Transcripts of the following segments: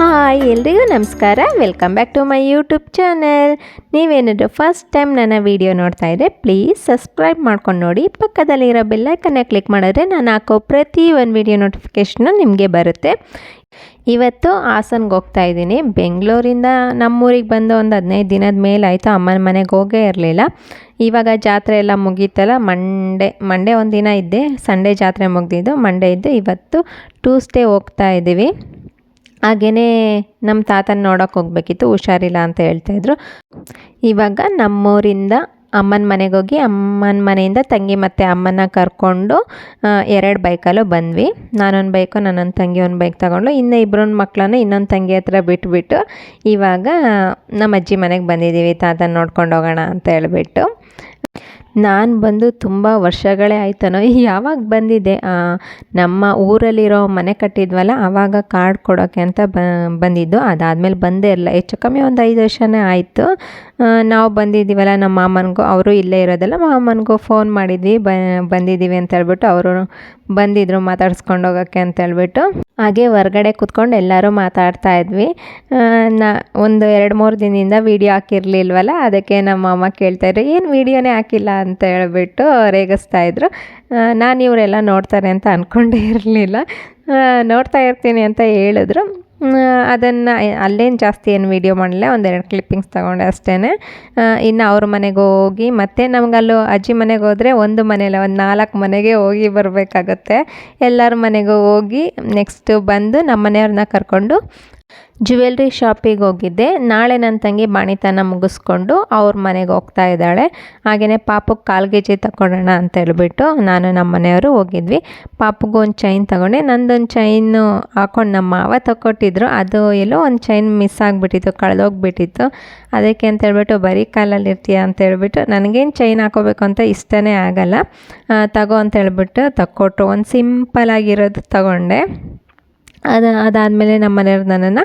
Hi, ಎಲ್ರಿಗೂ ನಮಸ್ಕಾರ. Welcome back to my YouTube channel ನೀವೇನಾದರೂ ಫಸ್ಟ್ ಟೈಮ್ ನನ್ನ ವೀಡಿಯೋ ನೋಡ್ತಾ ಇದ್ದರೆ ಪ್ಲೀಸ್ ಸಬ್ಸ್ಕ್ರೈಬ್ ಮಾಡ್ಕೊಂಡು ನೋಡಿ. ಪಕ್ಕದಲ್ಲಿರೋ ಬೆಲ್ಲೈಕನ್ನ ಕ್ಲಿಕ್ ಮಾಡಿದ್ರೆ ನಾನು ಹಾಕೋ ಪ್ರತಿ ಒಂದು ವೀಡಿಯೋ ನೋಟಿಫಿಕೇಷನು ನಿಮಗೆ ಬರುತ್ತೆ. ಇವತ್ತು ಹಾಸನ್ಗೆ ಹೋಗ್ತಾ ಇದ್ದೀನಿ. ಬೆಂಗಳೂರಿಂದ ನಮ್ಮೂರಿಗೆ ಬಂದು ಒಂದು ಹದಿನೈದು ದಿನದ ಮೇಲೆ ಆಯಿತು. ಅಮ್ಮನ ಮನೆಗೆ ಹೋಗೇ ಇರಲಿಲ್ಲ. ಇವಾಗ ಜಾತ್ರೆ ಎಲ್ಲ ಮುಗೀತಲ್ಲ ಮಂಡೇ ಮಂಡೇ ಒಂದು ದಿನ ಇದ್ದೆ. ಸಂಡೇ ಜಾತ್ರೆ ಮುಗ್ದಿದ್ದು ಮಂಡೇ ಇದ್ದು ಇವತ್ತು ಟ್ಯೂಸ್ಡೇ ಹೋಗ್ತಾ ಇದ್ದೀವಿ. ಹಾಗೆಯೇ ನಮ್ಮ ತಾತನ ನೋಡೋಕೆ ಹೋಗ್ಬೇಕಿತ್ತು, ಹುಷಾರಿಲ್ಲ ಅಂತ ಹೇಳ್ತಾಯಿದ್ರು ಇವಾಗ ನಮ್ಮೂರಿಂದ ಅಮ್ಮನ ಮನೆಗೆ ಹೋಗಿ ಅಮ್ಮನ ಮನೆಯಿಂದ ತಂಗಿ ಮತ್ತು ಅಮ್ಮನ ಕರ್ಕೊಂಡು ಎರಡು ಬೈಕಲ್ಲೂ ಬಂದ್ವಿ. ನಾನೊಂದು ಬೈಕು, ನನ್ನೊಂದು ತಂಗಿ ಒಂದು ಬೈಕ್ ತಗೊಂಡು ಇನ್ನು ಇಬ್ಬರೊಂದು ಮಕ್ಕಳನ್ನು ಇನ್ನೊಂದು ತಂಗಿ ಹತ್ರ ಬಿಟ್ಬಿಟ್ಟು ಇವಾಗ ನಮ್ಮ ಅಜ್ಜಿ ಮನೆಗೆ ಬಂದಿದ್ದೀವಿ ತಾತನ ನೋಡ್ಕೊಂಡು ಹೋಗೋಣ ಅಂತ ಹೇಳ್ಬಿಟ್ಟು. ನಾನು ಬಂದು ತುಂಬ ವರ್ಷಗಳೇ ಆಯ್ತನೋ? ಯಾವಾಗ ಬಂದಿದ್ದೆ? ನಮ್ಮ ಊರಲ್ಲಿರೋ ಮನೆ ಕಟ್ಟಿದ್ವಲ್ಲ ಆವಾಗ ಕಾರ್ಡ್ ಕೊಡೋಕ್ಕೆ ಅಂತ ಬಂದಿದ್ದು. ಅದಾದಮೇಲೆ ಬಂದೇ ಇರಲ್ಲ ಹೆಚ್ಚು ಕಮ್ಮಿ ಒಂದು ಐದು ವರ್ಷನೇ ಆಯಿತು. ನಾವು ಬಂದಿದ್ದೀವಲ್ಲ, ನಮ್ಮ ಮಾಮನಿಗೂ, ಅವರು ಇಲ್ಲೇ ಇರೋದಲ್ಲ, ಮಾಮನಿಗೂ ಫೋನ್ ಮಾಡಿದ್ವಿ, ಬ, ಬಂದಿದ್ದೀವಿ ಅಂತ ಹೇಳ್ಬಿಟ್ಟು ಅವರು ಬಂದಿದ್ರು ಮಾತಾಡ್ಸ್ಕೊಂಡು ಹೋಗೋಕ್ಕೆ ಅಂತ ಹೇಳ್ಬಿಟ್ಟು. ಹಾಗೆ ಹೊರ್ಗಡೆ ಕೂತ್ಕೊಂಡು ಎಲ್ಲರೂ ಮಾತಾಡ್ತಾ ಇದ್ವಿ. ನಾ, ಒಂದು ಎರಡು ಮೂರು ದಿನದಿಂದ ವೀಡಿಯೋ ಹಾಕಿರ್ಲಿಲ್ವಲ್ಲ, ಅದಕ್ಕೆ ನಮ್ಮ ಅಮ್ಮ ಕೇಳ್ತಾಯಿದ್ರು ಏನು ವೀಡಿಯೋನೇ ಹಾಕಿಲ್ಲ? ಅಂತ ಹೇಳ್ಬಿಟ್ಟು ರೇಗಿಸ್ತಾ ಇದ್ರು. ನಾನು ಇವರೆಲ್ಲ ನೋಡ್ತಾರೆ ಅಂತ ಅಂದ್ಕೊಂಡೇ ಇರಲಿಲ್ಲ. ನೋಡ್ತಾ ಇರ್ತೀನಿ ಅಂತ ಹೇಳಿದ್ರು. ಅದನ್ನು ಅಲ್ಲೇನು ಜಾಸ್ತಿ ಏನು ವೀಡಿಯೋ ಮಾಡಲಿಲ್ಲ, ಒಂದೆರಡು ಕ್ಲಿಪ್ಪಿಂಗ್ಸ್ ತೊಗೊಂಡೆ ಅಷ್ಟೇ ಇನ್ನು ಅವ್ರ ಮನೆಗೆ ಹೋಗಿ, ಮತ್ತೆ ನಮಗಲ್ಲೂ ಅಜ್ಜಿ ಮನೆಗೆ ಹೋದರೆ ಒಂದು ಮನೆಯಲ್ಲ, ಒಂದು ನಾಲ್ಕು ಮನೆಗೆ ಹೋಗಿ ಬರಬೇಕಾಗತ್ತೆ. ಎಲ್ಲರ ಮನೆಗೂ ಹೋಗಿ ನೆಕ್ಸ್ಟು ಬಂದು ನಮ್ಮ ಮನೆಯವ್ರನ್ನ ಕರ್ಕೊಂಡು ಜುವೆಲ್ರಿ ಶಾಪಿಗೆ ಹೋಗಿದ್ದೆ. ನಾಳೆ ನನ್ನ ತಂಗಿ ಬಾಣಿತನ ಮುಗಿಸ್ಕೊಂಡು ಅವ್ರ ಮನೆಗೆ ಹೋಗ್ತಾ ಇದ್ದಾಳೆ. ಹಾಗೆಯೇ ಪಾಪಕ್ಕೆ ಕಾಲು ಗೆ ಜಿ ತಗೊಳ್ಳೋಣ ಅಂತ ಹೇಳ್ಬಿಟ್ಟು ನಾನು ನಮ್ಮ ಮನೆಯವರು ಹೋಗಿದ್ವಿ. ಪಾಪಗೂ ಒಂದು ಚೈನ್ ತಗೊಂಡೆ. ನಂದೊಂದು ಚೈನು ಹಾಕೊಂಡು ನಮ್ಮ ಮಾವ ತಗೊಟ್ಟಿದ್ರು ಅದು ಎಲ್ಲೋ ಒಂದು ಚೈನ್ ಮಿಸ್ ಆಗಿಬಿಟ್ಟಿತ್ತು, ಕಳೆದೋಗ್ಬಿಟ್ಟಿತ್ತು. ಅದಕ್ಕೆ ಅಂತ ಹೇಳ್ಬಿಟ್ಟು, ಬರೀ ಕಾಲಲ್ಲಿ ಇರ್ತೀಯ? ಅಂತ ಹೇಳ್ಬಿಟ್ಟು, ನನಗೇನು ಚೈನ್ ಹಾಕೋಬೇಕು ಅಂತ ಇಷ್ಟನೇ ಆಗಲ್ಲ. ತಗೋ ಅಂತ ಹೇಳ್ಬಿಟ್ಟು ತಕ್ಕೊಟ್ರು ಒಂದು ಸಿಂಪಲ್ ಆಗಿರೋದು ತಗೊಂಡೆ. ಅದು ಅದಾದಮೇಲೆ ನಮ್ಮ ಮನೆಯವ್ರು ನನ್ನನ್ನು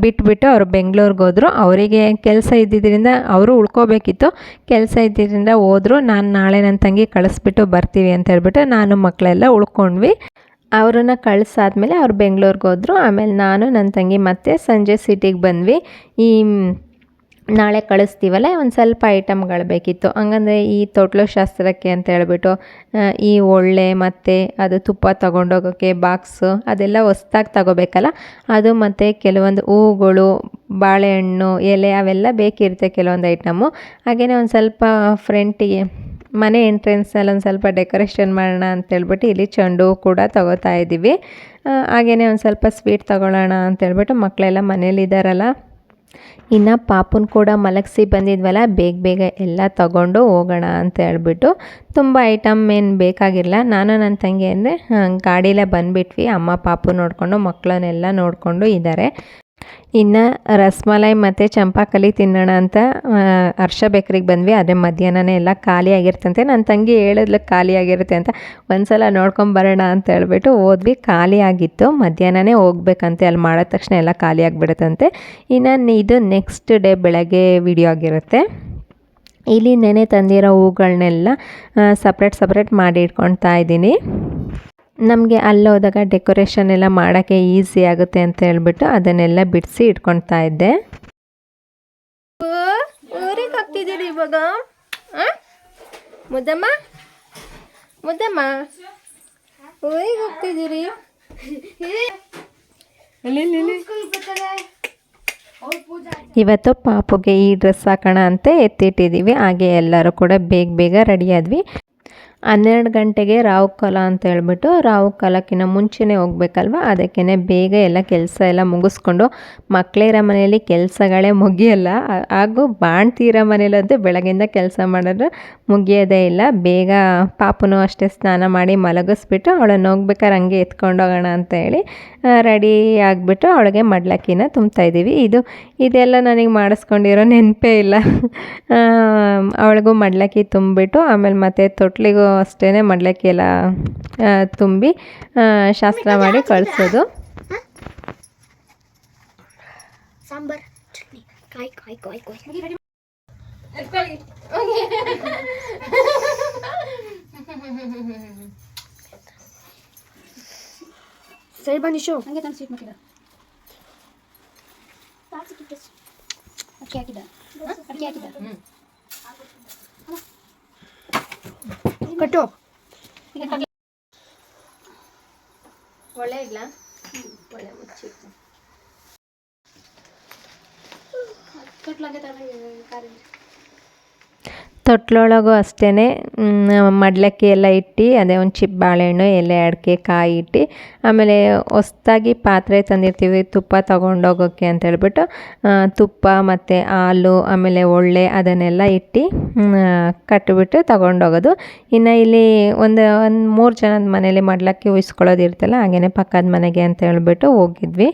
ಬಿಟ್ಬಿಟ್ಟು ಅವರು ಬೆಂಗಳೂರಿಗೆ ಹೋದರು. ಅವರಿಗೆ ಕೆಲಸ ಇದ್ದಿದ್ದರಿಂದ ಅವರು ಉಳ್ಕೋಬೇಕಿತ್ತು. ಕೆಲಸ ಇದ್ದಿದ್ದರಿಂದ ಹೋದರು. ನಾನು ನಾಳೆ ನನ್ನ ತಂಗಿ ಕಳಿಸ್ಬಿಟ್ಟು ಬರ್ತೀವಿ ಅಂತ ಹೇಳ್ಬಿಟ್ಟು ನಾನು ಮಕ್ಕಳೆಲ್ಲ ಉಳ್ಕೊಂಡ್ವಿ. ಅವ್ರನ್ನ ಕಳಿಸಾದ್ಮೇಲೆ ಅವ್ರು ಬೆಂಗಳೂರಿಗೆ ಹೋದರು. ಆಮೇಲೆ ನಾನು ನನ್ನ ತಂಗಿ ಮತ್ತೆ ಸಂಜೆ ಸಿಟಿಗೆ ಬಂದ್ವಿ. ಈ ನಾಳೆ ಕಳಿಸ್ತೀವಲ್ಲ, ಒಂದು ಸ್ವಲ್ಪ ಐಟಮ್ಗಳು ಬೇಕಿತ್ತು. ಹಂಗಂದ್ರೆ ಈ ತೊಟ್ಲು ಶಾಸ್ತ್ರಕ್ಕೆ ಅಂತ ಹೇಳ್ಬಿಟ್ಟು ಈ ಒಳ್ಳೆ ಮತ್ತು ಅದು ತುಪ್ಪ ತೊಗೊಂಡೋಗೋಕ್ಕೆ ಬಾಕ್ಸು ಅದೆಲ್ಲ ಹೊಸ್ದಾಗಿ ತಗೋಬೇಕಲ್ಲ, ಅದು ಮತ್ತು ಕೆಲವೊಂದು ಹೂಗಳು, ಬಾಳೆಹಣ್ಣು, ಎಲೆ ಅವೆಲ್ಲ ಬೇಕಿರುತ್ತೆ ಕೆಲವೊಂದು ಐಟಮು ಹಾಗೆಯೇ ಒಂದು ಸ್ವಲ್ಪ ಫ್ರೆಂಟಿಗೆ ಮನೆ ಎಂಟ್ರೆನ್ಸಲ್ಲಿ ಒಂದು ಸ್ವಲ್ಪ ಡೆಕೋರೇಷನ್ ಮಾಡೋಣ ಅಂತ ಹೇಳ್ಬಿಟ್ಟು ಇಲ್ಲಿ ಚೆಂಡು ಕೂಡ ತಗೋತಾ ಇದ್ದೀವಿ ಹಾಗೆಯೇ ಒಂದು ಸ್ವಲ್ಪ ಸ್ವೀಟ್ ತಗೊಳ್ಳೋಣ ಅಂತೇಳ್ಬಿಟ್ಟು ಮಕ್ಕಳೆಲ್ಲ ಮನೇಲಿದ್ದಾರಲ್ಲ ಇನ್ನು ಪಾಪುನ ಕೂಡ ಮಲಗಿಸಿ ಬಂದಿದ್ವಲ್ಲ, ಬೇಗ ಬೇಗ ಎಲ್ಲ ತಗೊಂಡು ಹೋಗೋಣ ಅಂತ ಹೇಳ್ಬಿಟ್ಟು ತುಂಬ ಐಟಮ್ ಏನು ಬೇಕಾಗಿರಲ್ಲ ನಾನು ನನ್ನ ತಂಗಿ ಅಂದರೆ ಗಾಡಿಲೇ ಬಂದುಬಿಟ್ವಿ. ಅಮ್ಮ, ಪಾಪು ನೋಡಿಕೊಂಡು ಮಕ್ಕಳನ್ನೆಲ್ಲ ನೋಡಿಕೊಂಡು ಇದ್ದಾರೆ ಇನ್ನು ರಸ್ಮಲೈ ಮತ್ತು ಚಂಪಾಕಲಿ ತಿನ್ನೋಣ ಅಂತ ಹರ್ಷ ಬೇಕ್ರಿಗೆ ಬಂದ್ವಿ. ಆದರೆ ಮಧ್ಯಾಹ್ನನೇ ಎಲ್ಲ ಖಾಲಿ ಆಗಿರ್ತಂತೆ. ನನ್ನ ತಂಗಿ ಹೇಳಿದ್ಲು ಖಾಲಿ ಆಗಿರುತ್ತೆ ಅಂತ. ಒಂದ್ಸಲ ನೋಡ್ಕೊಂಬರೋಣ ಅಂತ ಹೇಳ್ಬಿಟ್ಟು ಹೋದ್ವಿ. ಖಾಲಿ ಆಗಿತ್ತು. ಮಧ್ಯಾಹ್ನನೇ ಹೋಗ್ಬೇಕಂತೆ. ಅಲ್ಲಿ ಮಾಡಿದ ತಕ್ಷಣ ಎಲ್ಲ ಖಾಲಿ ಆಗಿಬಿಡುತ್ತಂತೆ. ಇನ್ನು ಇದು ನೆಕ್ಸ್ಟ್ ಡೇ ಬೆಳಗ್ಗೆ ವಿಡಿಯೋ ಆಗಿರುತ್ತೆ. ಇಲ್ಲಿ ನೆನೆ ತಂದಿರೋ ಹೂಗಳನ್ನೆಲ್ಲ ಸಪ್ರೇಟ್ ಸಪ್ರೇಟ್ ಮಾಡಿ ಇಟ್ಕೊಳ್ತಾ ಇದ್ದೀನಿ. ನಮಗೆ ಅಲ್ಲಿ ಹೋದಾಗ ಡೆಕೋರೇಷನ್ ಎಲ್ಲ ಮಾಡೋಕ್ಕೆ ಈಸಿ ಆಗುತ್ತೆ ಅಂತ ಹೇಳ್ಬಿಟ್ಟು ಅದನ್ನೆಲ್ಲ ಬಿಡಿಸಿ ಇಟ್ಕೊಳ್ತಾ ಇದ್ದೆ. ಊರಿಗೆ ಹೋಗ್ತಿದ್ದೀರಿ ಇವಾಗ? ಮುದ್ದಮ್ಮ? ಮುದ್ದಮ್ಮ? ಊರಿಗೆ ಹೋಗ್ತಿದ್ದೀರಿ? ಇವತ್ತು ಪಾಪುಗೆ ಈ ಡ್ರೆಸ್ ಹಾಕೋಣ ಅಂತ ಎತ್ತಿಟ್ಟಿದ್ದೀವಿ. ಹಾಗೆ ಎಲ್ಲರೂ ಕೂಡ ಬೇಗ ಬೇಗ ರೆಡಿ ಆದ್ವಿ. ಹನ್ನೆರಡು ಗಂಟೆಗೆ ರಾವು ಕಾಲ ಅಂತ ಹೇಳ್ಬಿಟ್ಟು ರಾವು ಕಾಲಕ್ಕಿಂತ ಮುಂಚೆನೇ ಹೋಗ್ಬೇಕಲ್ವ? ಅದಕ್ಕೇ ಬೇಗ ಎಲ್ಲ ಕೆಲಸ ಎಲ್ಲ ಮುಗಿಸ್ಕೊಂಡು ಮಕ್ಕಳಿರೋ ಮನೆಯಲ್ಲಿ ಕೆಲಸಗಳೇ ಮುಗಿಯಲ್ಲ. ಹಾಗೂ ಬಾಣ್ತಿರೋ ಮನೇಲಂತೂ ಬೆಳಗ್ಗೆಯಿಂದ ಕೆಲಸ ಮಾಡಿದ್ರೆ ಮುಗಿಯೋದೇ ಇಲ್ಲ. ಬೇಗ ಪಾಪನೂ ಅಷ್ಟೇ ಸ್ನಾನ ಮಾಡಿ ಮಲಗಿಸ್ಬಿಟ್ಟು ಅವಳನ್ನು ಹೋಗ್ಬೇಕಾದ್ರೆ ಹಂಗೆ ಎತ್ಕೊಂಡೋಗೋಣ ಅಂತ ಹೇಳಿ ರೆಡಿ ಆಗಿಬಿಟ್ಟು ಅವಳಿಗೆ ಮಡ್ಲಕ್ಕಿನ ತುಂಬ್ತಾ ಇದ್ದೀವಿ. ಇದು, ಇದೆಲ್ಲ ನನಗೆ ಮಾಡಿಸ್ಕೊಂಡಿರೋ ನೆನಪೇ ಇಲ್ಲ. ಅವಳಿಗೂ ಮಡ್ಲಕ್ಕಿ ತುಂಬಿಬಿಟ್ಟು ಆಮೇಲೆ ಮತ್ತೆ ತೊಟ್ಲಿಗೂ ಅಷ್ಟೇ ಮಡ್ಲಕ್ಕಿ ಎಲ್ಲ ತುಂಬಿ ಶಾಸ್ತ್ರ ಮಾಡಿ ಕಳಿಸೋದು. ಸರಿ ಬನ್ನಿ ಶೋ ಹಂಗೆ ತಂದು ಸ್ವೀಟ್ ಮಾಡಿದ ಅಕ್ಕಿ ಹಾಕಿದ ಅಕ್ಕಿ ಹಾಕಿದ ಕಟ್ಟು ಒಳ್ಳೆ ಇಲ್ಲ ಒಳ್ಳೆ ಮುಚ್ಚಿ ಕಟ್ಲಾಗೆ ತೊಟ್ಲೊಳಗೂ ಅಷ್ಟೇ ಮಡ್ಲಕ್ಕಿ ಎಲ್ಲ ಇಟ್ಟು, ಅದೇ ಒಂದು ಚಿಪ್ ಬಾಳೆಹಣ್ಣು, ಎಲೆ, ಅಡಿಕೆ, ಕಾಯಿ ಇಟ್ಟು, ಆಮೇಲೆ ಹೊಸ್ದಾಗಿ ಪಾತ್ರೆ ತಂದಿರ್ತೀವಿ, ತುಪ್ಪ ತೊಗೊಂಡೋಗೋಕ್ಕೆ ಅಂತ ಹೇಳ್ಬಿಟ್ಟು ತುಪ್ಪ ಮತ್ತು ಹಾಲು, ಆಮೇಲೆ ಒಳ್ಳೆ ಅದನ್ನೆಲ್ಲ ಇಟ್ಟು ಕಟ್ಟಿಬಿಟ್ಟು ತೊಗೊಂಡೋಗೋದು. ಇನ್ನು ಇಲ್ಲಿ ಒಂದು ಒಂದು ಮೂರು ಜನದ ಮನೇಲಿ ಮಡ್ಲಕ್ಕಿ ಉಯಿಸ್ಕೊಳ್ಳೋದು ಇರ್ತಲ್ಲ ಹಾಗೇನೆ ಪಕ್ಕದ ಮನೆಗೆ ಅಂತ ಹೇಳ್ಬಿಟ್ಟು ಹೋಗಿದ್ವಿ.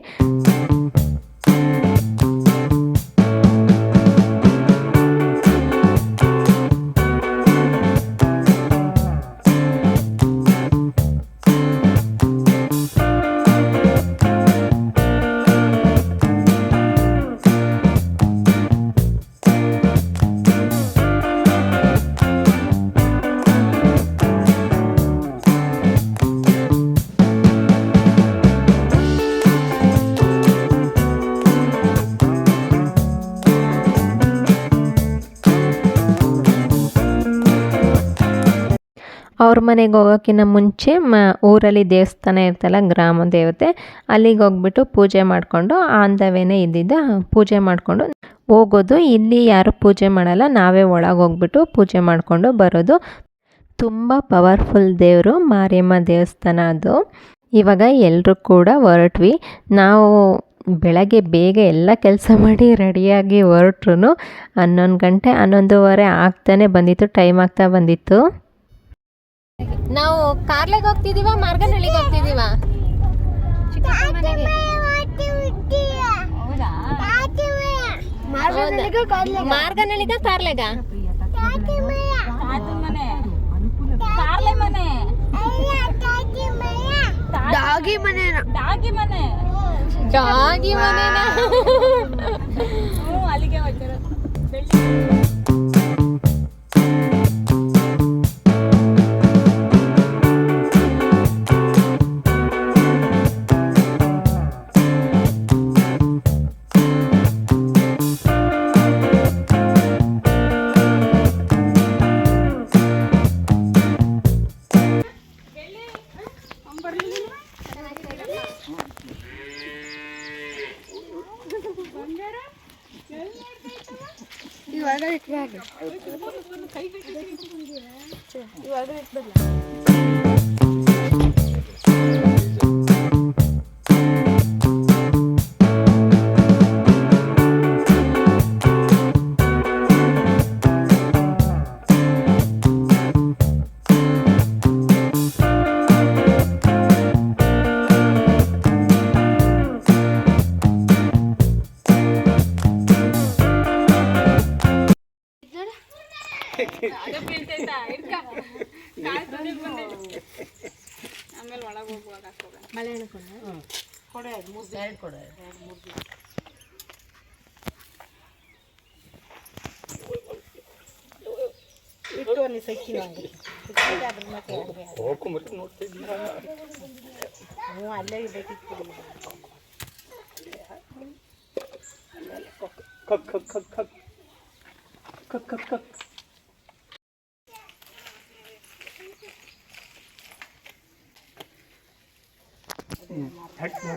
ಅವ್ರ ಮನೆಗೆ ಹೋಗೋಕ್ಕಿಂತ ಮುಂಚೆ ಮ, ಊರಲ್ಲಿ ದೇವಸ್ಥಾನ ಇರ್ತಲ್ಲ ಗ್ರಾಮ ದೇವತೆ, ಅಲ್ಲಿಗೆ ಹೋಗ್ಬಿಟ್ಟು ಪೂಜೆ ಮಾಡಿಕೊಂಡು ಆನ್ ದ ವೇನೇ ಇದ್ದಿದ್ದ ಪೂಜೆ ಮಾಡಿಕೊಂಡು ಹೋಗೋದು. ಇಲ್ಲಿ ಯಾರು ಪೂಜೆ ಮಾಡಲ್ಲ, ನಾವೇ ಒಳಗೆ ಹೋಗ್ಬಿಟ್ಟು ಪೂಜೆ ಮಾಡಿಕೊಂಡು ಬರೋದು. ತುಂಬ ಪವರ್ಫುಲ್ ದೇವರು, ಮಾರಿಯಮ್ಮ ದೇವಸ್ಥಾನ ಅದು. ಇವಾಗ ಎಲ್ಲರೂ ಕೂಡ ಹೊರಟ್ವಿ. ನಾವು ಬೆಳಗ್ಗೆ ಬೇಗ ಎಲ್ಲ ಕೆಲಸ ಮಾಡಿ ರೆಡಿಯಾಗಿ ಹೊರಟ್ರು ಹನ್ನೊಂದು ಗಂಟೆ ಹನ್ನೊಂದುವರೆ ಆಗ್ತಾನೆ ಬಂದಿತ್ತು, ಟೈಮ್ ಆಗ್ತಾ ಬಂದಿತ್ತು. ನಾವು ಕಾರ್ಲೆಗ್ ಹೋಗ್ತಿದೀವ ಮಾರ್ಗನಹಳ್ಳಿಗೆ ಹೋಗ್ತಿದೀವ? ಮಾರ್ಗನಹಳ್ಳಿಗ ಕಾರ್ಲೆಗ? ಡಾಗಿ ಮನೆ. ಡಾಗಿ ಮನೆ. ಡಾಗಿ ಮನೆ. ಅಲ್ಲಿಗೆ ಇವಾಗ ಹಾಕೋಣ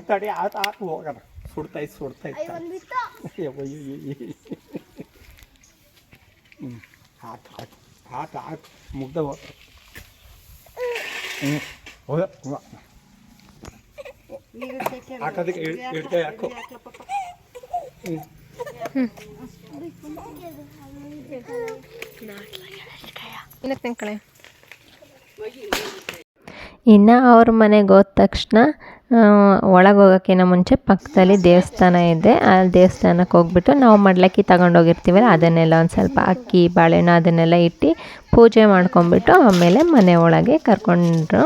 ತಡಿ ಆತ ಆತ ಹೋಗೋಣ ಸುಡ್ತೈತೆ ಸುಡ್ತೈತೆ ಅಯ್ಯೋ ಅಯ್ಯೋ ಅಯ್ಯೋ. ಹ್ಞೂ ಆತ ಆತ ಆತ ಆತ ಮುಗ್ದ ಹೋಗ ಹ್ಞೂ ಹೋದ ಹ್ಞೂ ಹಾಕೋದಕ್ಕೆ ಇಡ್ತೆ ಹಾಕು ಹ್ಞೂ ಇನ್ನು ಅವ್ರ ಮನೆಗೆ ಹೋದ ತಕ್ಷಣ ಒಳಗೆ ಹೋಗೋಕ್ಕಿಂತ ಮುಂಚೆ ಪಕ್ಕದಲ್ಲಿ ದೇವಸ್ಥಾನ ಇದೆ. ಆ ದೇವಸ್ಥಾನಕ್ಕೆ ಹೋಗ್ಬಿಟ್ಟು ನಾವು ಮಡ್ಲಕ್ಕಿ ತಗೊಂಡೋಗಿರ್ತೀವಲ್ಲ ಅದನ್ನೆಲ್ಲ ಒಂದು ಸ್ವಲ್ಪ ಅಕ್ಕಿ, ಬಾಳೆಹಣ್ಣು ಅದನ್ನೆಲ್ಲ ಇಟ್ಟು ಪೂಜೆ ಮಾಡ್ಕೊಂಬಿಟ್ಟು ಆಮೇಲೆ ಮನೆ ಒಳಗೆ ಕರ್ಕೊಂಡ್ರು.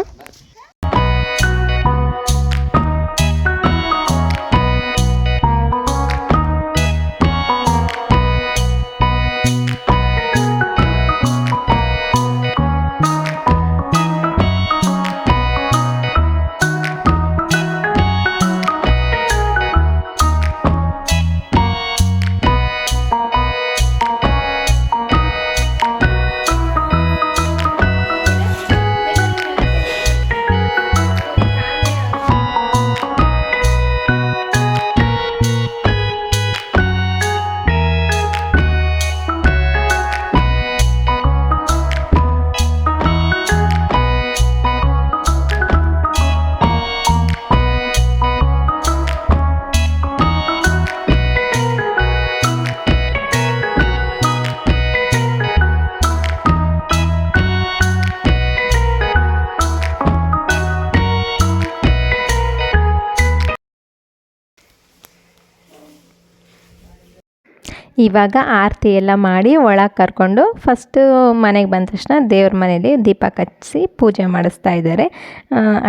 ಇವಾಗ ಆರತಿ ಎಲ್ಲ ಮಾಡಿ ಒಳಗೆ ಕರ್ಕೊಂಡು ಫಸ್ಟು ಮನೆಗೆ ಬಂದ ತಕ್ಷಣ ದೇವ್ರ ಮನೇಲಿ ದೀಪ ಕಚ್ಚಿ ಪೂಜೆ ಮಾಡಿಸ್ತಾ ಇದ್ದಾರೆ.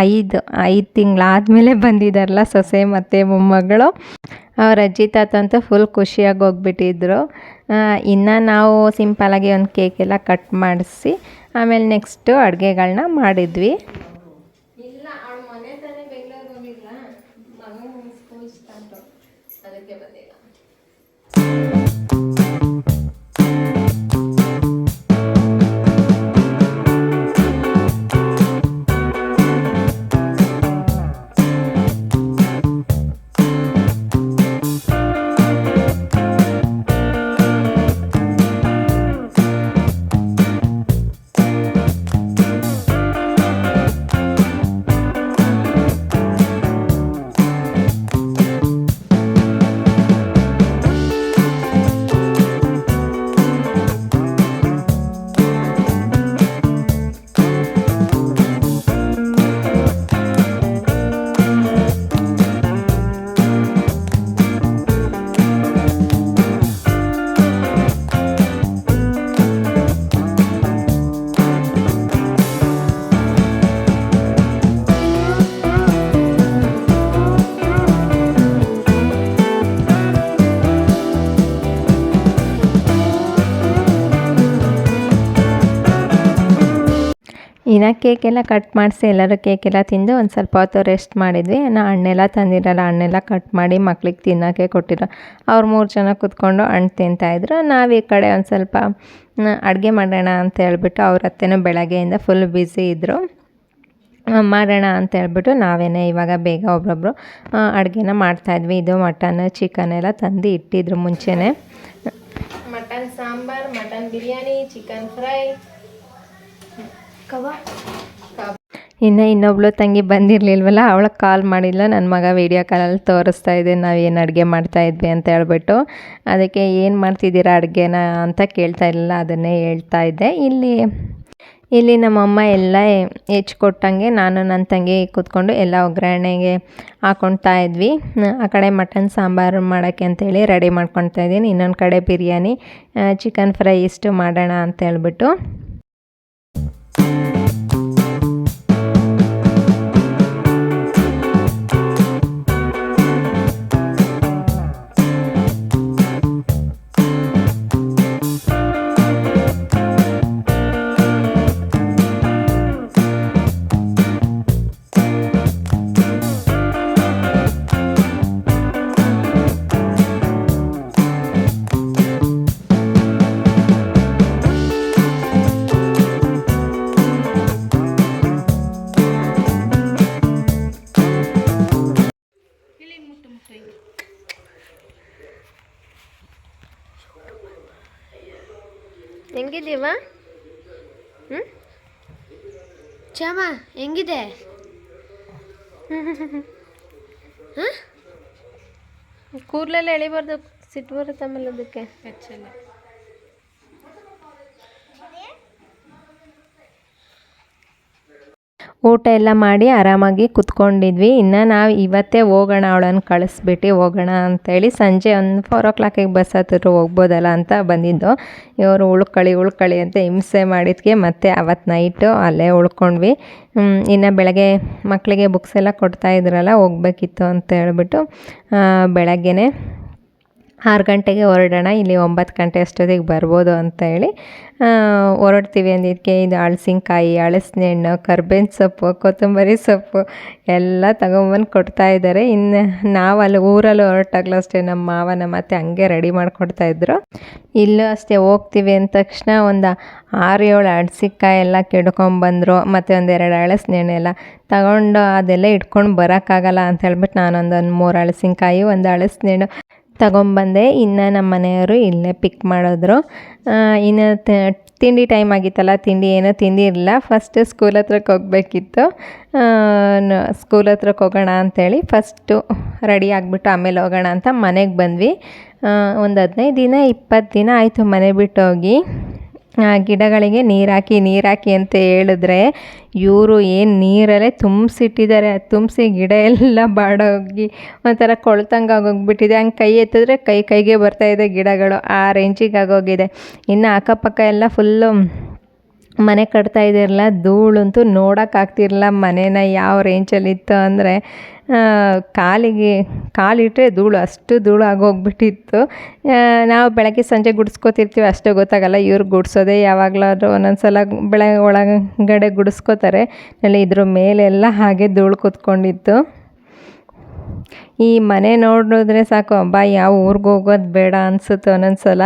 ಐದು ಐದು ತಿಂಗಳಾದಮೇಲೆ ಬಂದಿದ್ದಾರಲ್ಲ ಸೊಸೆ ಮತ್ತು ಮೊಮ್ಮಗಳು. ಅವ್ರ ಅಜ್ಜಿ ತಾತ ಅಂತೂ ಫುಲ್ ಖುಷಿಯಾಗಿ ಹೋಗ್ಬಿಟ್ಟಿದ್ರು. ಇನ್ನು ನಾವು ಸಿಂಪಲಾಗಿ ಒಂದು ಕೇಕೆಲ್ಲ ಕಟ್ ಮಾಡಿಸಿ ಆಮೇಲೆ ನೆಕ್ಸ್ಟು ಅಡುಗೆಗಳನ್ನ ಮಾಡಿದ್ವಿ. ಇನ್ನು ಕೇಕೆಲ್ಲ ಕಟ್ ಮಾಡಿಸಿ ಎಲ್ಲರೂ ಕೇಕೆಲ್ಲ ತಿಂದು ಒಂದು ಸ್ವಲ್ಪ ಹೊತ್ತು ರೆಸ್ಟ್ ಮಾಡಿದ್ವಿ. ನಾ ಹಣ್ಣೆಲ್ಲ ತಂದಿರಲ್ಲ, ಹಣ್ಣೆಲ್ಲ ಕಟ್ ಮಾಡಿ ಮಕ್ಳಿಗೆ ತಿನ್ನೋಕ್ಕೆ ಕೊಟ್ಟಿರೋ ಅವ್ರು ಮೂರು ಜನ ಕೂತ್ಕೊಂಡು ಹಣ್ಣು ತಿಂತಾಯಿದ್ರು ನಾವು ಈ ಕಡೆ ಒಂದು ಸ್ವಲ್ಪ ಅಡುಗೆ ಮಾಡೋಣ ಅಂತ ಹೇಳ್ಬಿಟ್ಟು ಅವ್ರ ಅತ್ತೆನೂ ಬೆಳಗ್ಗೆಯಿಂದ ಫುಲ್ ಬ್ಯುಸಿ ಇದ್ದರು ಮಾಡೋಣ ಅಂತ ಹೇಳ್ಬಿಟ್ಟು ನಾವೇನೇ ಇವಾಗ ಬೇಗ ಒಬ್ರೊಬ್ರು ಅಡುಗೆನ ಮಾಡ್ತಾಯಿದ್ವಿ ಇದು ಮಟನ್, ಚಿಕನ್ ಎಲ್ಲ ತಂದು ಇಟ್ಟಿದ್ರು ಮುಂಚೆನೇ. Mutton sambar, mutton biryani, chicken fry. ಇನ್ನು ಇನ್ನೊಬ್ಳು ತಂಗಿ ಬಂದಿರಲಿಲ್ವಲ್ಲ ಅವಳಿಗೆ ಕಾಲ್ ಮಾಡಿಲ್ಲ ನನ್ನ ಮಗ ವೀಡಿಯೋ ಕಾಲಲ್ಲಿ ತೋರಿಸ್ತಾ ಇದ್ದೆ ನಾವು ಏನು ಅಡುಗೆ ಮಾಡ್ತಾ ಇದ್ವಿ ಅಂತ ಹೇಳ್ಬಿಟ್ಟು. ಅದಕ್ಕೆ ಏನು ಮಾಡ್ತಿದ್ದೀರಾ ಅಡುಗೆನ ಅಂತ ಕೇಳ್ತಾ ಇರಲಿಲ್ಲ, ಅದನ್ನೇ ಹೇಳ್ತಾ ಇದ್ದೆ. ಇಲ್ಲಿ ಇಲ್ಲಿ ನಮ್ಮಮ್ಮ ಎಲ್ಲ ಹೆಚ್ಕೊಟ್ಟಂಗೆ ನಾನು ನನ್ನ ತಂಗಿ ಕೂತ್ಕೊಂಡು ಎಲ್ಲ ಒಗ್ಗರಣೆಗೆ ಹಾಕ್ಕೊಳ್ತಾ ಇದ್ವಿ. ಆ ಕಡೆ ಮಟನ್ ಸಾಂಬಾರು ಮಾಡೋಕ್ಕೆ ಅಂತೇಳಿ ರೆಡಿ ಮಾಡ್ಕೊಳ್ತಾ ಇದ್ದೀನಿ. ಇನ್ನೊಂದು ಕಡೆ ಬಿರಿಯಾನಿ ಚಿಕನ್ ಫ್ರೈ ಇಷ್ಟು ಮಾಡೋಣ ಅಂತ ಹೇಳ್ಬಿಟ್ಟು. ಚಾಮ ಹೆಂಗಿದೆ? ಕೂದಲೆಲ್ಲ ಎಳಿಬಾರ್ದು ಸಿಟ್ಟು ಬರುತ್ತೆ ಆಮೇಲೆ ಅದಕ್ಕೆ ಹೆಚ್ಚಲ್ಲ. ಊಟ ಎಲ್ಲ ಮಾಡಿ ಆರಾಮಾಗಿ ಕುತ್ಕೊಂಡಿದ್ವಿ. ಇನ್ನು ನಾವು ಇವತ್ತೇ ಹೋಗೋಣ, ಅವಳನ್ನು ಕಳಿಸ್ಬಿಟ್ಟು ಹೋಗೋಣ ಅಂತೇಳಿ ಸಂಜೆ ಒಂದು ಫೋರ್ ಓ ಕ್ಲಾಕಿಗೆ ಬಸ್ ಹತ್ತಿರ ಹೋಗ್ಬೋದಲ್ಲ ಅಂತ ಬಂದಿದ್ದು. ಇವರು ಉಳ್ಕೊಳ್ಳಿ ಉಳ್ಕೊಳ್ಳಿ ಅಂತ ಹಿಂಸೆ ಮಾಡಿದ್ಕೆ ಮತ್ತೆ ಅವತ್ತು ನೈಟು ಅಲ್ಲೇ ಉಳ್ಕೊಂಡ್ವಿ. ಇನ್ನು ಬೆಳಗ್ಗೆ ಮಕ್ಕಳಿಗೆ ಬುಕ್ಸ್ ಎಲ್ಲ ಕೊಡ್ತಾ ಇದ್ರಲ್ಲ ಹೋಗ್ಬೇಕಿತ್ತು ಅಂತ ಹೇಳ್ಬಿಟ್ಟು ಬೆಳಗ್ಗೆ ಆರು ಗಂಟೆಗೆ ಹೊರಡೋಣ, ಇಲ್ಲಿ ಒಂಬತ್ತು ಗಂಟೆ ಅಷ್ಟೊತ್ತಿಗೆ ಬರ್ಬೋದು ಅಂತ ಹೇಳಿ ಹೊರಡ್ತೀವಿ ಅಂದಿದ್ದಕ್ಕೆ ಇದು ಹಳಸಿನ್ಕಾಯಿ ಹಳಸಿನ ಹಣ್ಣು ಕರ್ಬೇವಿನ ಸೊಪ್ಪು, ಕೊತ್ತಂಬರಿ ಸೊಪ್ಪು ಎಲ್ಲ ತಗೊಂಬಂದು ಕೊಡ್ತಾ ಇದ್ದಾರೆ. ಇನ್ನು ನಾವು ಅಲ್ಲಿ ಊರಲ್ಲಿ ಹೊರಟಾಗ್ಲೂ ಅಷ್ಟೇ ನಮ್ಮ ಮಾವ ನಮ್ಮ ಅತ್ತೆ ಹಂಗೆ ರೆಡಿ ಮಾಡಿಕೊಡ್ತಾ ಇದ್ರು. ಇಲ್ಲೂ ಅಷ್ಟೇ ಹೋಗ್ತೀವಿ ಅಂದ ತಕ್ಷಣ ಒಂದು ಆರು ಏಳು ಹಳಸಿಕಾಯಿ ಎಲ್ಲ ಕೆಡ್ಕೊಂಬಂದರು ಮತ್ತು ಒಂದೆರಡು ಹಳಸಿನ ಎಲ್ಲ ತಗೊಂಡು ಅದೆಲ್ಲ ಇಟ್ಕೊಂಡು ಬರೋಕ್ಕಾಗಲ್ಲ ಅಂತ ಹೇಳ್ಬಿಟ್ಟು ನಾನೊಂದು ಒಂದು ಮೂರು ಹಳಸಿನ್ಕಾಯಿ, ಒಂದು ಹಳಸಿನ ತಗೊಂಬಂದೆ, ಇನ್ನು ನಮ್ಮ ಮನೆಯವರು ಇಲ್ಲೇ ಪಿಕ್ ಮಾಡಿದ್ರು. ಇನ್ನು ತಿಂಡಿ ಟೈಮ್ ಆಗಿತ್ತಲ್ಲ, ತಿಂಡಿ ಏನೂ ತಿಂದಿರಲಿಲ್ಲ. ಫಸ್ಟ್ ಸ್ಕೂಲ್ ಹತ್ರಕ್ಕೆ ಹೋಗಬೇಕಿತ್ತು. ಸ್ಕೂಲ್ ಹತ್ರಕ್ಕೆ ಹೋಗೋಣ ಅಂಥೇಳಿ ಫಸ್ಟು ರೆಡಿ ಆಗಿಬಿಟ್ಟು ಆಮೇಲೆ ಹೋಗೋಣ ಅಂತ ಮನೆಗೆ ಬಂದ್ವಿ. ಒಂದು ಹದಿನೈದು ದಿನ ಇಪ್ಪತ್ತು ದಿನ ಆಯಿತು ಮನೆ ಬಿಟ್ಟು ಹೋಗಿ ಆ ಗಿಡಗಳಿಗೆ ನೀರಾಕಿ ಹಾಕಿ ನೀರು ಹಾಕಿ ಅಂತ ಹೇಳಿದ್ರೆ ಇವರು ಏನು ನೀರಲ್ಲೇ ತುಂಬಿಸಿಟ್ಟಿದ್ದಾರೆ. ತುಂಬಿಸಿ ಗಿಡ ಎಲ್ಲ ಬಾಡೋಗಿ ಒಂಥರ ಕೊಳ್ತಂಗೆ ಆಗೋಗ್ಬಿಟ್ಟಿದೆ. ಹಂಗೆ ಕೈ ಎತ್ತಿದ್ರೆ ಕೈ ಕೈಗೆ ಬರ್ತಾಯಿದೆ ಗಿಡಗಳು. ಆ ರೇಂಜಿಗೆ ಆಗೋಗಿದೆ. ಇನ್ನು ಅಕ್ಕಪಕ್ಕ ಎಲ್ಲ ಫುಲ್ಲು ಮನೆ ಕಟ್ತಾ ಇದ್ದಿರಲ್ಲ, ಧೂಳಂತೂ ನೋಡೋಕ್ಕಾಗ್ತಿರಲ್ಲ ಮನೇನ ಯಾವ ರೇಂಜಲ್ಲಿತ್ತು ಅಂದರೆ. ಕಾಲಿಗೆ ಕಾಲಿಟ್ಟರೆ ಧೂಳು, ಅಷ್ಟು ಧೂಳು ಆಗೋಗ್ಬಿಟ್ಟಿತ್ತು. ನಾವು ಬೆಳಗ್ಗೆ ಸಂಜೆ ಗುಡಿಸ್ಕೊತಿರ್ತೀವಿ, ಅಷ್ಟೇ ಗೊತ್ತಾಗಲ್ಲ, ಇವ್ರು ಗುಡಿಸೋದೇ ಯಾವಾಗಲಾದ್ರೂ ಒಂದೊಂದು ಸಲ ಬೆಳಗ್ಗೆ ಒಳಗಡೆ ಗುಡಿಸ್ಕೋತಾರೆ. ಅಲ್ಲಿ ಇದ್ರ ಮೇಲೆಲ್ಲ ಹಾಗೆ ಧೂಳು ಕೂತ್ಕೊಂಡಿತ್ತು. ಈ ಮನೆ ನೋಡಿದ್ರೆ ಸಾಕು, ಅಬ್ಬಾ, ಯಾವ ಊರಿಗೆ ಹೋಗೋದು ಬೇಡ ಅನಿಸುತ್ತೆ ಒಂದೊಂದು ಸಲ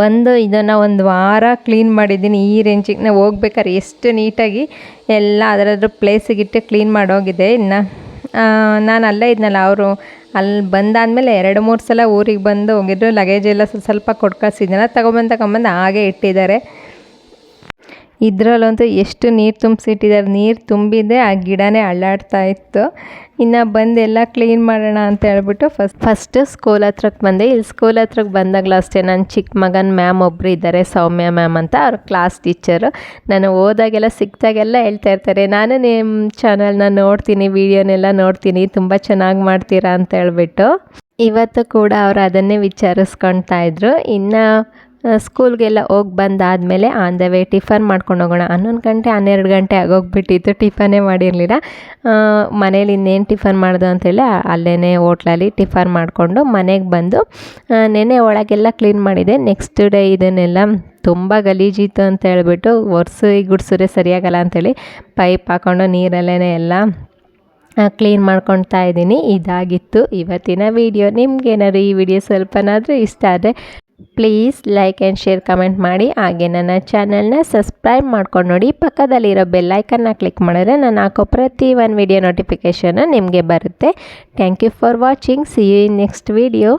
ಬಂದು ಇದನ್ನು ಒಂದು ವಾರ ಕ್ಲೀನ್ ಮಾಡಿದ್ದೀನಿ. ಈ ರೇಂಜಿಗೆ ನಾವು ಹೋಗ್ಬೇಕಾದ್ರೆ ಎಷ್ಟು ನೀಟಾಗಿ ಎಲ್ಲ ಅದರದ್ರ ಪ್ಲೇಸಿಗಿಟ್ಟು ಕ್ಲೀನ್ ಮಾಡೋಗಿದೆ. ಇನ್ನು ನಾನು ಅಲ್ಲೇ ಇದ್ನಲ್ಲ ಅವರು ಅಲ್ಲಿ ಬಂದಾದಮೇಲೆ ಎರಡು ಮೂರು ಸಲ ಊರಿಗೆ ಬಂದು ಹೋಗಿದ್ರು. ಲಗೇಜ್ ಎಲ್ಲ ಸ್ವಲ್ಪ ಸ್ವಲ್ಪ ಕೊಟ್ಟು ತಗೊಂಬಂದು ತಗೊಬಂದು ತಗೊಂಬಂದು ಹಾಗೆ ಇಟ್ಟಿದ್ದಾರೆ. ಇದರಲ್ಲಂತೂ ಎಷ್ಟು ನೀರು ತುಂಬಿಸಿಟ್ಟಿದ್ದಾರೆ. ನೀರು ತುಂಬಿದೆ, ಆ ಗಿಡನೇ ಅಳ್ಳಾಡ್ತಾ ಇತ್ತು. ಇನ್ನು ಬಂದು ಎಲ್ಲ ಕ್ಲೀನ್ ಮಾಡೋಣ ಅಂತ ಹೇಳ್ಬಿಟ್ಟು ಫಸ್ಟ್ ಫಸ್ಟ್ ಸ್ಕೂಲ್ ಹತ್ರಕ್ಕೆ ಬಂದೆ. ಇಲ್ಲಿ ಸ್ಕೂಲ್ ಹತ್ರಕ್ಕೆ ಬಂದಾಗಲೂ ಅಷ್ಟೇ ನನ್ನ ಚಿಕ್ಕ ಮಗನ ಮ್ಯಾಮ್ ಒಬ್ಬರು ಇದ್ದಾರೆ, ಸೌಮ್ಯ ಮ್ಯಾಮ್ ಅಂತ. ಅವ್ರ ಕ್ಲಾಸ್ ಟೀಚರು ನಾನು ಹೋದಾಗೆಲ್ಲ ಸಿಕ್ತಾಗೆಲ್ಲ ಹೇಳ್ತಾ ಇರ್ತಾರೆ, ನಾನು ನಿಮ್ಮ ಚಾನಲ್ನ ನೋಡ್ತೀನಿ ವೀಡಿಯೋನೆಲ್ಲ ನೋಡ್ತೀನಿ, ತುಂಬ ಚೆನ್ನಾಗಿ ಮಾಡ್ತೀರಾ? ಅಂತ ಹೇಳ್ಬಿಟ್ಟು. ಇವತ್ತು ಕೂಡ ಅವರು ಅದನ್ನೇ ವಿಚಾರಿಸ್ಕೊಳ್ತಾ ಇದ್ರು. ಇನ್ನು ಸ್ಕೂಲ್ಗೆಲ್ಲ ಹೋಗಿ ಬಂದಾದಮೇಲೆ ಆನ್ ದ ವೇ ಟಿಫನ್ ಮಾಡ್ಕೊಂಡು ಹೋಗೋಣ. ಹನ್ನೊಂದು ಗಂಟೆ, ಹನ್ನೆರಡು ಗಂಟೆ ಆಗೋಗ್ಬಿಟ್ಟಿತ್ತು. ಟಿಫನೇ ಮಾಡಿರಲಿಲ್ಲ. ಮನೇಲಿ ಇನ್ನೇನು ಟಿಫನ್ ಮಾಡ್ದು ಅಂತೇಳಿ ಅಲ್ಲೇ ಹೋಟ್ಲಲ್ಲಿ ಟಿಫನ್ ಮಾಡಿಕೊಂಡು ಮನೆಗೆ ಬಂದು ನೆನೆ ಒಳಗೆಲ್ಲ ಕ್ಲೀನ್ ಮಾಡಿದೆ. ನೆಕ್ಸ್ಟ್ ಡೇ ಇದನ್ನೆಲ್ಲ ತುಂಬ ಗಲೀಜಿತ್ತು ಅಂತ ಹೇಳ್ಬಿಟ್ಟು ಒರೆಸಿ ಗುಡ್ಸಿದ್ರೆ ಸರಿಯಾಗಲ್ಲ ಅಂಥೇಳಿ ಪೈಪ್ ಹಾಕೊಂಡು ನೀರಲ್ಲೇ ಎಲ್ಲ ಕ್ಲೀನ್ ಮಾಡ್ಕೊಳ್ತಾ ಇದ್ದೀನಿ. ಇದಾಗಿತ್ತು ಇವತ್ತಿನ ವಿಡಿಯೋ ನಿಮ್ಗೇನಾದ್ರು ಈ ವಿಡಿಯೋ ಸ್ವಲ್ಪನಾದರೂ ಇಷ್ಟ ಆದರೆ please like and share comment ಮಾಡಿ. ಹಾಗೆ ನನ್ನ ಚಾನಲ್ನ ಸಬ್ಸ್ಕ್ರೈಬ್ ಮಾಡ್ಕೊಂಡು ನೋಡಿ. ಪಕ್ಕದಲ್ಲಿರೋ ಬೆಲ್ಲೈಕನ್ನ ಕ್ಲಿಕ್ ಮಾಡಿದ್ರೆ ನಾನು ಹಾಕೋ ಪ್ರತಿ ಒಂದು ವಿಡಿಯೋ ನೋಟಿಫಿಕೇಷನ್ ನಿಮಗೆ ಬರುತ್ತೆ. Thank you for watching see you in next video